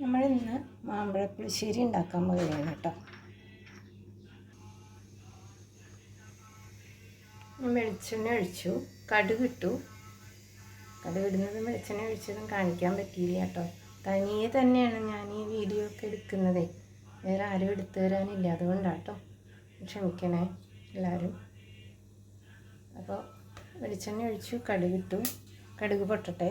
നമ്മളിന്ന് ഇന്ന് മാമ്പഴപ്പുളിശ്ശേരി ഉണ്ടാക്കാൻ പോവുകയാണ് കേട്ടോ. വെളിച്ചെണ്ണ ഒഴിച്ചു കടുക് ഇട്ടു. വെളിച്ചെണ്ണ ഒഴിച്ചതും കാണിക്കാൻ പറ്റിയില്ല കേട്ടോ. തനിയെ തന്നെയാണ് ഞാൻ ഈ വീഡിയോ ഒക്കെ എടുക്കുന്നത്. വേറെ ആരും എടുത്തു തരാനില്ല അതുകൊണ്ടാണ് കേട്ടോ. ക്ഷമിക്കണേ എല്ലാവരും അപ്പോൾ വെളിച്ചെണ്ണ ഒഴിച്ചു കടുകിട്ടു കടുക് പൊട്ടട്ടെ.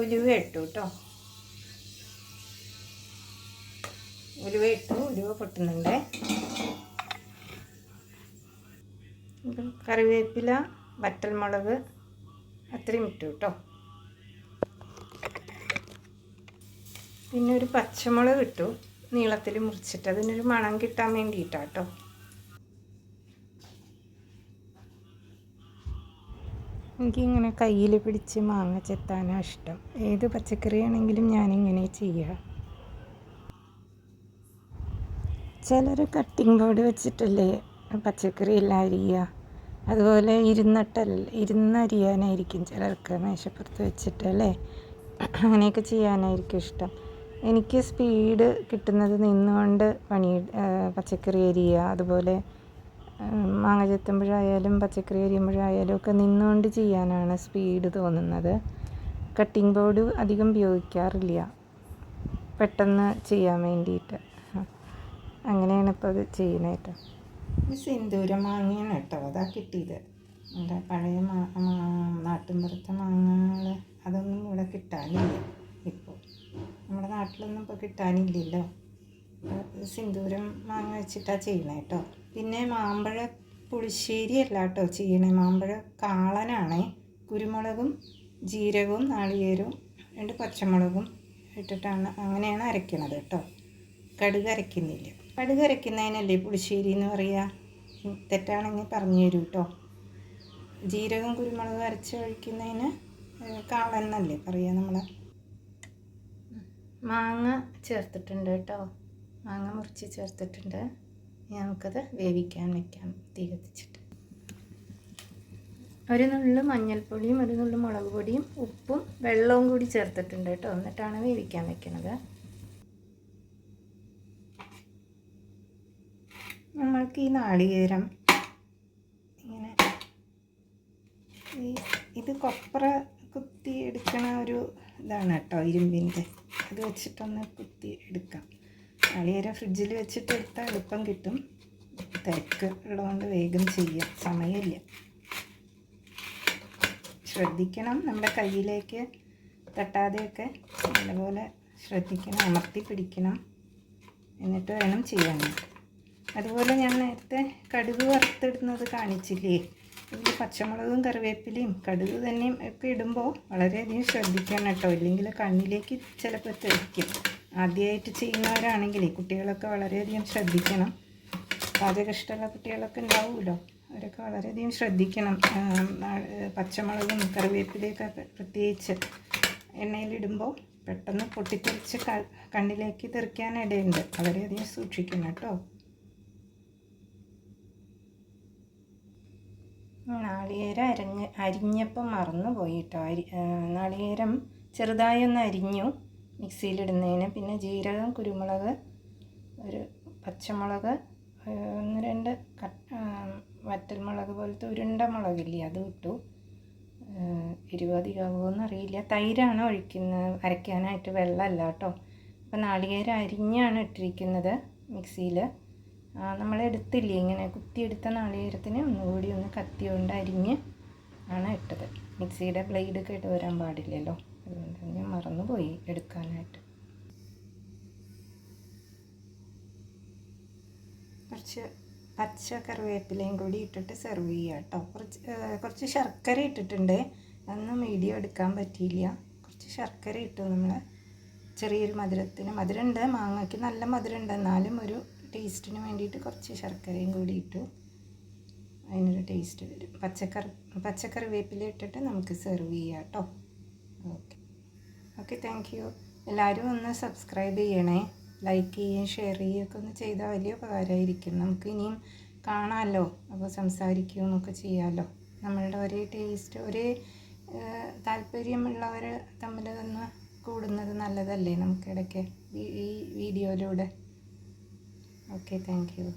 ഉലുവ ഇട്ടു കേട്ടോ ഉലുവ ഇട്ടു ഉലുവ പൊട്ടുന്നുണ്ട്. കറിവേപ്പില വറ്റൽമുളക് അത്രയും ഇട്ടു കേട്ടോ പിന്നെ ഒരു പച്ചമുളക് ഇട്ടു. നീളത്തിൽ മുറിച്ചിട്ട് അതിനൊരു മണം കിട്ടാൻ വേണ്ടിയിട്ടാണ് എനിക്കിങ്ങനെ കയ്യിൽ പിടിച്ച് മാങ്ങ ചെത്താനാണ് ഇഷ്ടം. ഏത് പച്ചക്കറി ആണെങ്കിലും ഞാനിങ്ങനെ ചെയ്യുക ചിലർ കട്ടിംഗ് ബോർഡ് വെച്ചിട്ടല്ലേ പച്ചക്കറി എല്ലാം അരിയുക അതുപോലെ ഇരുന്നിട്ടല്ല ഇരുന്നരിയാനായിരിക്കും ചിലർക്ക് മേശപ്പുറത്ത് വെച്ചിട്ടല്ലേ അങ്ങനെയൊക്കെ ചെയ്യാനായിരിക്കും ഇഷ്ടം. എനിക്ക് സ്പീഡ് കിട്ടുന്നത് നിന്നുകൊണ്ട് പണി പച്ചക്കറി അരിയുക അതുപോലെ മാങ്ങ ചെത്തുമ്പോഴായാലും പച്ചക്കറി അരിയുമ്പോഴായാലും ഒക്കെ നിന്നുകൊണ്ട് ചെയ്യാനാണ് സ്പീഡ് തോന്നുന്നത്. കട്ടിംഗ് ബോർഡ് അധികം ഉപയോഗിക്കാറില്ല. പെട്ടെന്ന് ചെയ്യാൻ വേണ്ടിയിട്ട്. അങ്ങനെയാണ് ഇപ്പോൾ അത് ചെയ്യുന്നത് കേട്ടോ സിന്ദൂര മാങ്ങയാണ് കേട്ടോ. അതാ കിട്ടിയത്. നമ്മുടെ പഴയ നാട്ടിൻപുറത്തെ മാങ്ങകൾ അതൊന്നും ഇവിടെ കിട്ടാനില്ല ഇപ്പോൾ നമ്മുടെ നാട്ടിലൊന്നും ഇപ്പോൾ കിട്ടാനില്ലല്ലോ. സിന്ദൂരം മാങ്ങ വെച്ചിട്ടാണ് ചെയ്യുന്നത് കേട്ടോ. പിന്നെ മാമ്പഴ പുളിശ്ശേരി അല്ല കേട്ടോ ചെയ്യണേ. മാമ്പഴ കാളനാണേ. കുരുമുളകും ജീരകവും നാളികേരവും രണ്ട് പച്ചമുളകും ഇട്ടിട്ടാണ് അങ്ങനെയാണ് അരയ്ക്കണത് കേട്ടോ. കടുക് അരയ്ക്കുന്നില്ല. കടുക് അരയ്ക്കുന്നതിനല്ലേ പുളിശ്ശേരി എന്ന് പറയുക തെറ്റാണെങ്കിൽ പറഞ്ഞു തരൂ കേട്ടോ. ജീരകം കുരുമുളക് അരച്ച് ഒഴിക്കുന്നതിന് കാളൻ എന്നല്ലേ പറയുക നമ്മൾ മാങ്ങ ചേർത്തിട്ടുണ്ട് കേട്ടോ. മാങ്ങ മുറിച്ച് ചേർത്തിട്ടുണ്ട്. ഇനി നമുക്കത് വേവിക്കാൻ വെക്കാം തീ കത്തിച്ചിട്ട്. ഒരു നുള്ളു മഞ്ഞൾപ്പൊടിയും ഒരു നുള്ളു മുളക് പൊടിയും ഉപ്പും വെള്ളവും കൂടി ചേർത്തിട്ടുണ്ട് കേട്ടോ. എന്നിട്ടാണ് വേവിക്കാൻ വെക്കുന്നത് നമ്മൾക്ക് ഈ നാളികേരം ഇങ്ങനെ ഈ ഇത് കൊപ്ര കുത്തി എടുക്കണ ഒരു ഇതാണ് കേട്ടോ ഇരുമ്പിന്റെ. അത് വെച്ചിട്ടൊന്ന് കുത്തി എടുക്കാം നാളികേരം ഫ്രിഡ്ജിൽ വെച്ചിട്ട് എടുത്താൽ എളുപ്പം കിട്ടും. തിരക്ക് ഉള്ളതുകൊണ്ട് വേഗം ചെയ്യാം. സമയമില്ല. ശ്രദ്ധിക്കണം നമ്മുടെ കയ്യിലേക്ക് തട്ടാതെയൊക്കെ നല്ലപോലെ ശ്രദ്ധിക്കണം അമർത്തി പിടിക്കണം. എന്നിട്ട് വേണം ചെയ്യാനായിട്ട് അതുപോലെ ഞാൻ നേരത്തെ കടുക് വറുത്തിടുന്നത് കാണിച്ചില്ലേ? ഇതിൽ പച്ചമുളകും കറിവേപ്പിലയും കടുക് തന്നെയും ഒക്കെ ഇടുമ്പോൾ വളരെയധികം ശ്രദ്ധിക്കണം കേട്ടോ. ഇല്ലെങ്കിൽ കണ്ണിലേക്ക് ചിലപ്പോൾ തെറിക്കും. ആദ്യമായിട്ട് ചെയ്യുന്നവരാണെങ്കിൽ കുട്ടികളൊക്കെ വളരെയധികം ശ്രദ്ധിക്കണം. പാചക ഇഷ്ടമുള്ള കുട്ടികളൊക്കെ ഉണ്ടാവുമല്ലോ. അവരൊക്കെ വളരെയധികം ശ്രദ്ധിക്കണം. പച്ചമുളകും കറിവേപ്പിലയൊക്കെ പ്രത്യേകിച്ച് എണ്ണയിലിടുമ്പോൾ പെട്ടെന്ന് പൊട്ടിത്തെറിച്ച് കണ്ണിലേക്ക് തെറിക്കാനിടയുണ്ട്. വളരെയധികം സൂക്ഷിക്കണം കേട്ടോ. നാളികേരം അരഞ്ഞ് അരിഞ്ഞപ്പം മറന്നു പോയി അരി നാളികേരം ചെറുതായി ഒന്ന് അരിഞ്ഞു. മിക്സിയിലിടുന്നതിന്. പിന്നെ ജീരകം കുരുമുളക് ഒരു പച്ചമുളക് ഒന്ന് രണ്ട് വറ്റൽ മുളക് പോലത്തെ ഉരുണ്ട മുളകില്ലേ അത് ഇട്ടു. എരിവ് അറിയില്ല തൈരാണ് ഒഴിക്കുന്നത് അരയ്ക്കാനായിട്ട് വെള്ളമല്ല കേട്ടോ. അപ്പോൾ നാളികേരം അരിഞ്ഞാണ് ഇട്ടിരിക്കുന്നത് മിക്സിയിൽ നമ്മൾ എടുത്തില്ലേ ഇങ്ങനെ കുത്തിയെടുത്ത നാളികേരത്തിന് ഒന്നുകൂടി ഒന്ന് കത്തി കൊണ്ട് അരിഞ്ഞ് ആണ് ഇട്ടത്. മിക്സിയുടെ ബ്ലേഡ് കേട്ട് വരാൻ പാടില്ലല്ലോ. അതുകൊണ്ട് ഞാൻ മറന്നുപോയി എടുക്കാനായിട്ട്. കുറച്ച് പച്ച കറിവേപ്പിലയും കൂടി ഇട്ടിട്ട് സെർവ് ചെയ്യുക കേട്ടോ. കുറച്ച് കുറച്ച് ശർക്കര ഇട്ടിട്ടുണ്ട്. അതൊന്നും മീഡിയം എടുക്കാൻ പറ്റിയില്ല. കുറച്ച് ശർക്കര ഇട്ടു. നമ്മൾ ചെറിയൊരു മധുരത്തിന് മധുരമുണ്ട്. മാങ്ങയ്ക്ക് നല്ല മധുരമുണ്ട്. എന്നാലും ഒരു ടേസ്റ്റിന് വേണ്ടിയിട്ട് കുറച്ച് ശർക്കരയും കൂടി ഇട്ടു. അതിനൊരു ടേസ്റ്റ് വരും. പച്ചക്കറി പച്ചക്കറി വേപ്പില ഇട്ടിട്ട് നമുക്ക് സെർവ് ചെയ്യാം കേട്ടോ. ഓക്കെ ഓക്കെ താങ്ക് യു എല്ലാവരും ഒന്ന് സബ്സ്ക്രൈബ് ചെയ്യണേ. ലൈക്ക് ചെയ്യുകയും ഷെയർ ചെയ്യുകയൊക്കെ ഒന്ന് ചെയ്താൽ വലിയ ഉപകാരമായിരിക്കും നമുക്ക് ഇനിയും കാണാമല്ലോ അപ്പോൾ സംസാരിക്കുകയും ഒക്കെ ചെയ്യാമല്ലോ നമ്മളുടെ ഒരേ ടേസ്റ്റ് ഒരേ താല്പര്യമുള്ളവർ തമ്മിൽ ഒന്ന് കൂടുന്നത് നല്ലതല്ലേ നമുക്കിടയ്ക്ക് ഈ വീഡിയോയിലൂടെ ഓക്കെ താങ്ക് യു